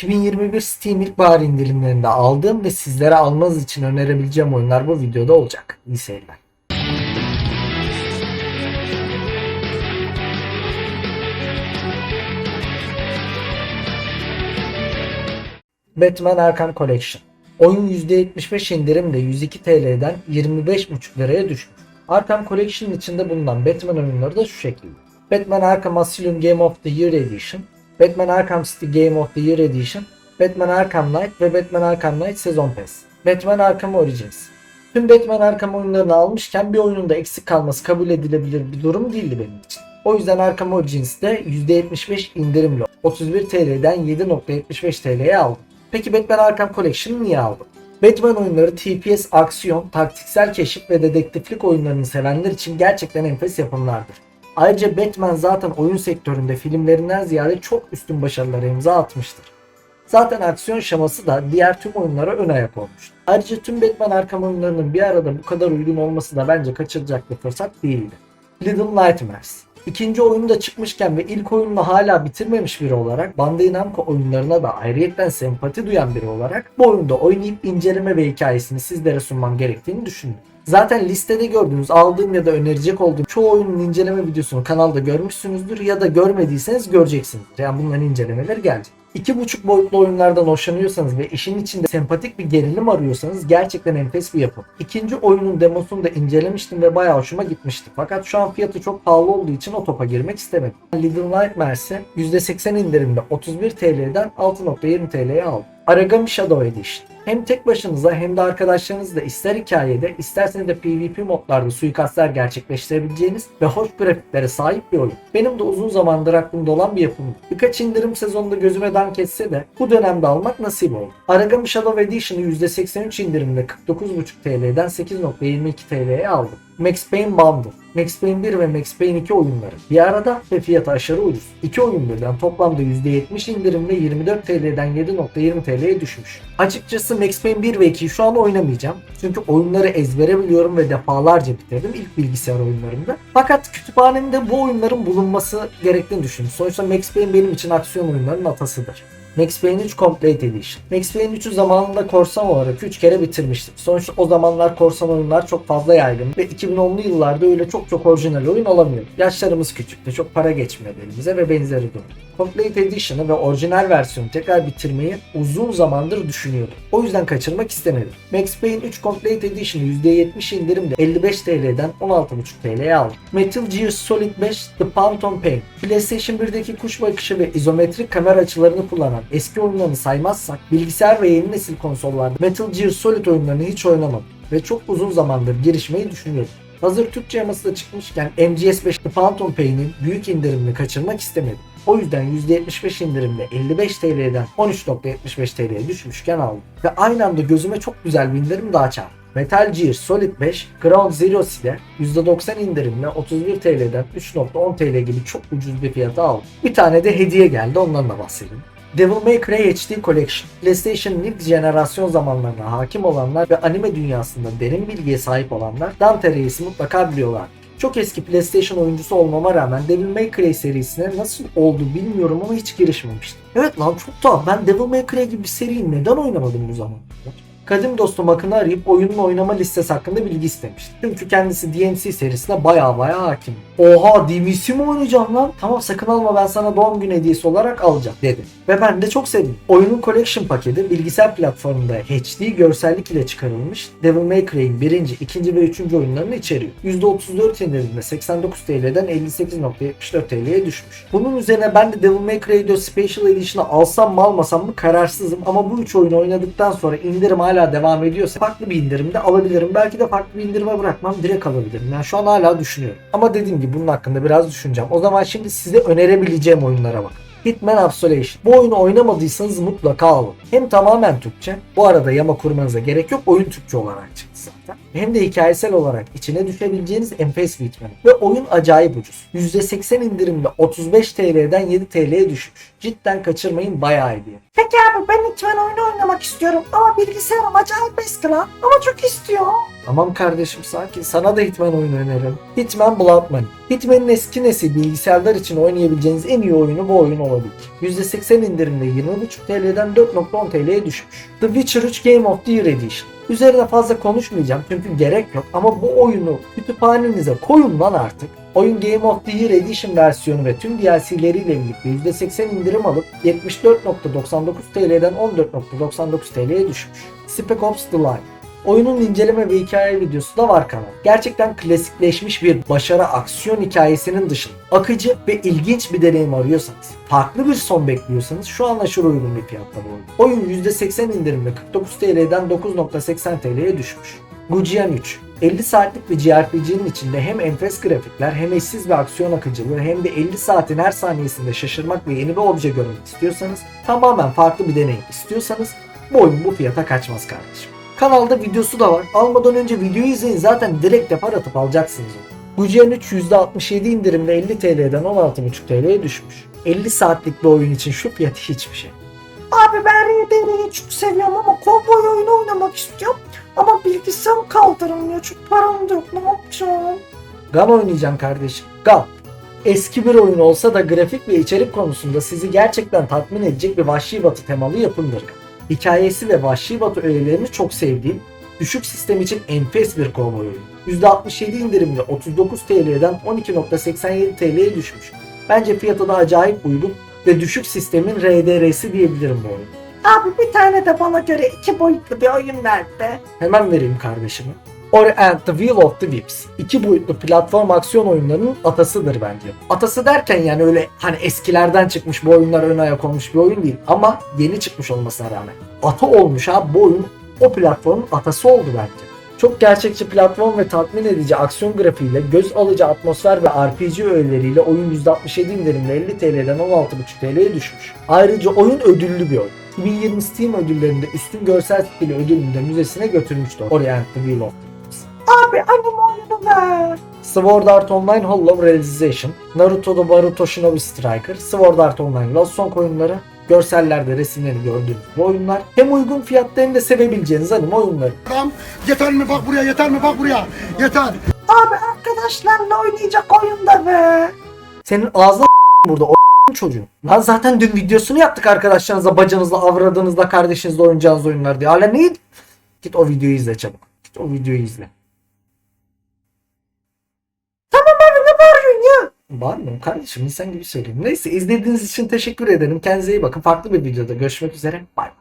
2021 Steam ilkbahar indirimlerinde aldığım ve sizlere almanız için önerebileceğim oyunlar bu videoda olacak. İyi seyirler. Batman Arkham Collection. Oyun %75 indirimle 102 TL'den 25,5 liraya düşmüş. Arkham Collection'ın içinde bulunan Batman oyunları da şu şekilde. Batman Arkham Asylum Game of the Year Edition, Batman Arkham City Game of the Year Edition, Batman Arkham Knight ve Batman Arkham Knight Sezon Pass. Batman Arkham Origins. Tüm Batman Arkham oyunlarını almışken bir oyunun da eksik kalması kabul edilebilir bir durum değildi benim için. O yüzden Arkham Origins'te %75 indirimle 31 TL'den 7.75 TL'ye aldım. Peki Batman Arkham Collection'ı niye aldım? Batman oyunları TPS, aksiyon, taktiksel keşif ve dedektiflik oyunlarını sevenler için gerçekten enfes yapımlardır. Ayrıca Batman zaten oyun sektöründe filmlerinden ziyade çok üstün başarılara imza atmıştır. Zaten aksiyon şaması da diğer tüm oyunlara ön ayak olmuştu. Ayrıca tüm Batman Arkham oyunlarının bir arada bu kadar uygun olması da bence kaçırılacak bir fırsat değildi. Little Nightmares İkinci oyunu da çıkmışken ve ilk oyununu hala bitirmemiş biri olarak Bandai Namco oyunlarına da ayrıyetten sempati duyan biri olarak bu oyunda oynayıp inceleme ve hikayesini sizlere sunmam gerektiğini düşündüm. Zaten listede gördüğünüz, aldığım ya da önerecek olduğum çoğu oyunun inceleme videosunu kanalda görmüşsünüzdür ya da görmediyseniz göreceksiniz. Yani bunların incelemeleri gelecek. İki buçuk boyutlu oyunlardan hoşlanıyorsanız ve işin içinde sempatik bir gerilim arıyorsanız gerçekten enfes bir yapım. İkinci oyunun demosunu da incelemiştim ve bayağı hoşuma gitmişti. Fakat şu an fiyatı çok pahalı olduğu için o topa girmek istemedim. Little Nightmares'i %80 indirimde 31 TL'den 6.20 TL'ye aldım. Aragami Shadow Edition. Hem tek başınıza hem de arkadaşlarınızla ister hikayede isterseniz de PvP modlarda suikastlar gerçekleştirebileceğiniz ve hoş grafiklere sahip bir oyun. Benim de uzun zamandır aklımda olan bir yapımdı. Birkaç indirim sezonunda gözüme dank etse de bu dönemde almak nasip oldu. Aragami Shadow Edition'ı %83 indirimle 49.5 TL'den 8.22 TL'ye aldım. Max Payne Bundle. Max Payne 1 ve Max Payne 2 oyunları bir arada ve fiyatı aşırı ucuz. İki oyun birden toplamda %70 indirimle 24 TL'den 7.20 TL'ye düşmüş. Açıkçası Max Payne 1 ve 2'yi şu an oynamayacağım. Çünkü oyunları ezbere biliyorum ve defalarca bitirdim ilk bilgisayar oyunlarımda. Fakat kütüphanemde bu oyunların bulunması gerektiğini düşündüm. Sonuçta Max Payne benim için aksiyon oyunlarının atasıdır. Max Payne 3 Complete Edition. Max Payne 3'ü zamanında korsan olarak 3 kere bitirmiştim. Sonuçta o zamanlar korsan oyunlar çok fazla yaygın ve 2010'lu yıllarda öyle çok çok orijinal oyun olamıyor. Yaşlarımız küçüktü, çok para geçmiyordu elimize ve benzeri durum. Complete Edition'ı ve orijinal versiyonu tekrar bitirmeyi uzun zamandır düşünüyordum. O yüzden kaçırmak istemedim. Max Payne 3 Complete Edition'ı %70 indirimle 55 TL'den 16.5 TL'ye aldım. Metal Gear Solid 5 The Phantom Pain. PlayStation 1'deki kuş bakışı ve izometrik kamera açılarını kullanan eski oyunlarını saymazsak bilgisayar ve yeni nesil konsollarda Metal Gear Solid oyunlarını hiç oynamadım ve çok uzun zamandır girişmeyi düşünüyordum. Hazır Türkçe yaması da çıkmışken MGS5 The Phantom Pain'in büyük indirimini kaçırmak istemedim. O yüzden %75 indirimle 55 TL'den 13.75 TL'ye düşmüşken aldım. Ve aynı anda gözüme çok güzel bir indirim daha çarptı. Metal Gear Solid 5 Ground Zero ile %90 indirimle 31 TL'den 3.10 TL gibi çok ucuz bir fiyata aldım. Bir tane de hediye geldi ondan da bahsedeyim. Devil May Cry HD Collection, PlayStation'ın ilk jenerasyon zamanlarına hakim olanlar ve anime dünyasında derin bilgiye sahip olanlar Dante Reis'i mutlaka biliyorlar. Çok eski PlayStation oyuncusu olmama rağmen Devil May Cry serisine nasıl oldu bilmiyorum ama hiç girişmemiştim. Evet lan çok tuhaf ben Devil May Cry gibi bir seriyi neden oynamadım bu kadar? Kadim dostum Akın'ı arayıp oyunun oynama listesi hakkında bilgi istemişti. Çünkü kendisi DMC serisine baya baya hakim. Oha DMC mi oynayacağım lan? Tamam sakın alma ben sana doğum günü hediyesi olarak alacağım dedi. Ve ben de çok sevdim. Oyunun collection paketi bilgisayar platformunda HD görsellik ile çıkarılmış Devil May Cry'in birinci, ikinci ve üçüncü oyunlarını içeriyor. %34 indirimle 89 TL'den 58.74 TL'ye düşmüş. Bunun üzerine ben de Devil May Cry 4 Special Edition'ı alsam mı almasam mı kararsızım ama bu üç oyunu oynadıktan sonra indirim hala devam ediyorsa farklı bir indirimde alabilirim. Belki de farklı bir indirime bırakmam direkt alabilirim. Yani şu an hala düşünüyorum. Ama dediğim gibi bunun hakkında biraz düşüneceğim. O zaman şimdi size önerebileceğim oyunlara bakın. Hitman Absolation. Bu oyunu oynamadıysanız mutlaka alın. Hem tamamen Türkçe. Bu arada yama kurmanıza gerek yok. Oyun Türkçe olarak çıktı zaten. Hem de hikayesel olarak içine düşebileceğiniz enfes bir Hitman. Ve oyun acayip ucuz. %80 indirimle 35 TL'den 7 TL'ye düşmüş. Cidden kaçırmayın bayağı iyi. Peki abi ben Hitman oyunu oynamak istiyorum ama bilgisayarım acayip eski lan ama çok istiyor. Tamam kardeşim sakin. Sana da Hitman oyunu öneririm. Hitman Blood Money. Hitman'in eski nesil bilgisayarlar için oynayabileceğiniz en iyi oyunu bu oyun olabilir. %80 indirimde 20.5 TL'den 4.10 TL'ye düşmüş. The Witcher 3 Game of the Year Edition. Üzerine fazla konuşmayacağım çünkü gerek yok ama bu oyunu kütüphanenize koyun lan artık. Oyun Game of the Year Edition versiyonu ve tüm DLC'leriyle birlikte %80 indirim alıp 74.99 TL'den 14.99 TL'ye düşmüş. Spec Ops The Line. Oyunun inceleme ve hikaye videosu da var kanal. Gerçekten klasikleşmiş bir başarı aksiyon hikayesinin dışında akıcı ve ilginç bir deneyim arıyorsanız, farklı bir son bekliyorsanız şu an aşırı uygun bir fiyatta bu oyun. Oyun %80 indirimle 49 TL'den 9.80 TL'ye düşmüş. Gujian 3 50 saatlik bir JRPG'nin içinde hem enfes grafikler hem eşsiz bir aksiyon akıcılığı hem de 50 saatin her saniyesinde şaşırmak ve yeni bir obje görmek istiyorsanız tamamen farklı bir deneyim istiyorsanız bu oyun bu fiyata kaçmaz kardeşim. Kanalda videosu da var. Almadan önce videoyu izleyin zaten direkt depar atıp alacaksınız onu. Gujian 3 %67 indirimle 50 TL'den 16.5 TL'ye düşmüş. 50 saatlik bir oyun için şu fiyat hiçbir şey. Abi ben RDR'yi çok seviyorum ama kovboy oyunu oynamak istiyorum. Ama bilgisayarım kaldırmıyor çünkü param da yok ne yapacağım? Gun oynayacağım kardeşim. Gun. Eski bir oyun olsa da grafik ve içerik konusunda sizi gerçekten tatmin edecek bir Vahşi Batı temalı yapımdır. Hikayesi ve Vahşi Batı öğelerini çok sevdiğim, düşük sistem için enfes bir kovboy oyunu. %67 indirimle 39 TL'den 12.87 TL'ye düşmüş. Bence fiyatı da acayip uygun ve düşük sistemin RDR'si diyebilirim bu oyun. Abi bir tane de bana göre iki boyutlu bir oyun ver be. Hemen vereyim kardeşime. Ori and the Wheel of the Whips. İki boyutlu platform aksiyon oyunlarının atasıdır bence. Atası derken yani öyle hani eskilerden çıkmış bu oyunlar ön ayak olmuş bir oyun değil. Ama yeni çıkmış olmasına rağmen. Ata olmuş abi bu oyun o platformun atası oldu bence. Çok gerçekçi platform ve tatmin edici aksiyon grafiğiyle, göz alıcı atmosfer ve RPG öğeleriyle oyun %67 indirimle 50 TL'den 16.5 TL'ye düşmüş. Ayrıca oyun ödüllü bir oyun. 2020 Steam ödüllerinde üstün görsel stili ödülünü de müzesine götürmüştü Ori and the Wheel of Abi anime oyunu ver. Sword Art Online Hollow Realization, Naruto'da Boruto Shinobi Striker, Sword Art Online Lost Song oyunları, görsellerde resimlerini gördüğünüz bu oyunlar hem uygun fiyatta hem de sevebileceğiniz anime oyunları. Adam yeter mi bak buraya yeter mi bak buraya yeter. Abi arkadaşlarla oynayacak oyun da ver. Senin ağzına burada o çocuğun. Lan zaten dün videosunu yaptık arkadaşlarınızla, bacınızla, avradınızla, kardeşinizle oynayacağınız oyunlar diye. Hala neyi? Git o videoyu izle çabuk. Git o videoyu izle. Bağırmıyorum kardeşim insan gibi söyleyeyim. Neyse izlediğiniz için teşekkür ederim. Kendinize iyi bakın. Farklı bir videoda görüşmek üzere. Bay bay.